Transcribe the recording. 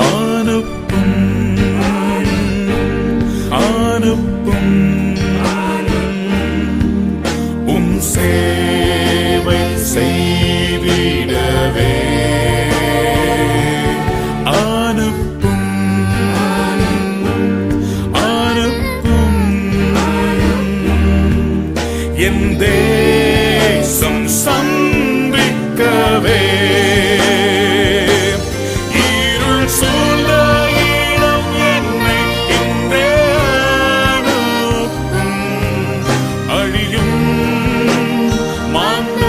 ஆனப்பும் ஆனப்பும் உம் சேவை செய்திடவே. ஆனப்பும் ஆனப்பும் என் தேசம் சம்